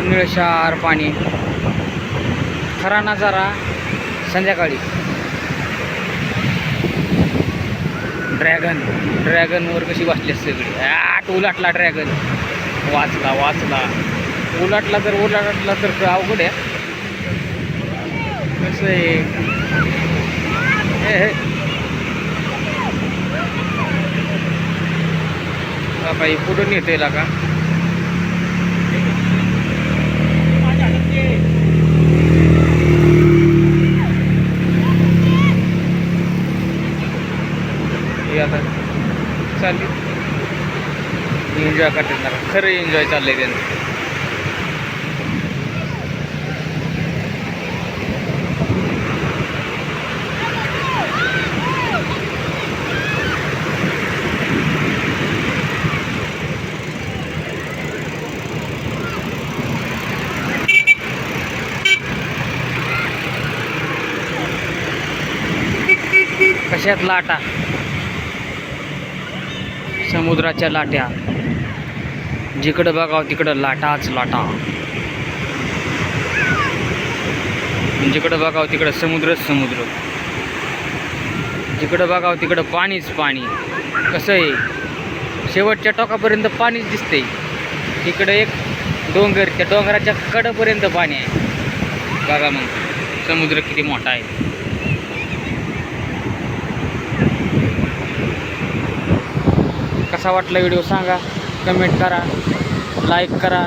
असं निळशार पाणी. खरा नजारा संध्याकाळी. ड्रॅगन. ड्रॅगनवर कशी बसली असते सगळी. आठ उलाटला ड्रॅगन. वाचला वाचला. उलाटला तर उलाटला तर अवघड आहे. कसं आहे? हे, बाबा हे कुठून येते का? आता चालली. एन्जॉय करतात. खरं एन्जॉय चाललंय त्यांचं. कशात लाटा समुद्राच्या लाट्या. जिकडं बघावं तिकडं लाटाच लाटा. जिकडं बघावं तिकडं समुद्रच समुद्र. जिकडं बघावं तिकडं पाणीच पाणी. कसं आहे? शेवटच्या टोकापर्यंत पाणीच दिसते तिकडं एक डोंगर त्या डोंगराच्या कडपर्यंत पाणी आहे. बघा मग समुद्र किती मोठा आहे. कसा वाटला व्हिडिओ सांगा कमेंट करा लाईक करा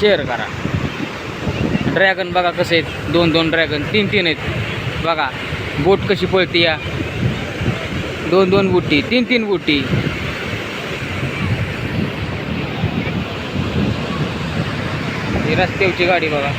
शेअर करा. ड्रॅगन बघा कसे आहेत. दोन दोन ड्रॅगन तीन तीन आहेत. बघा बोट कशी पळते या. दोन दोन बुटी तीन तीन बुटी ही गाडी बघा.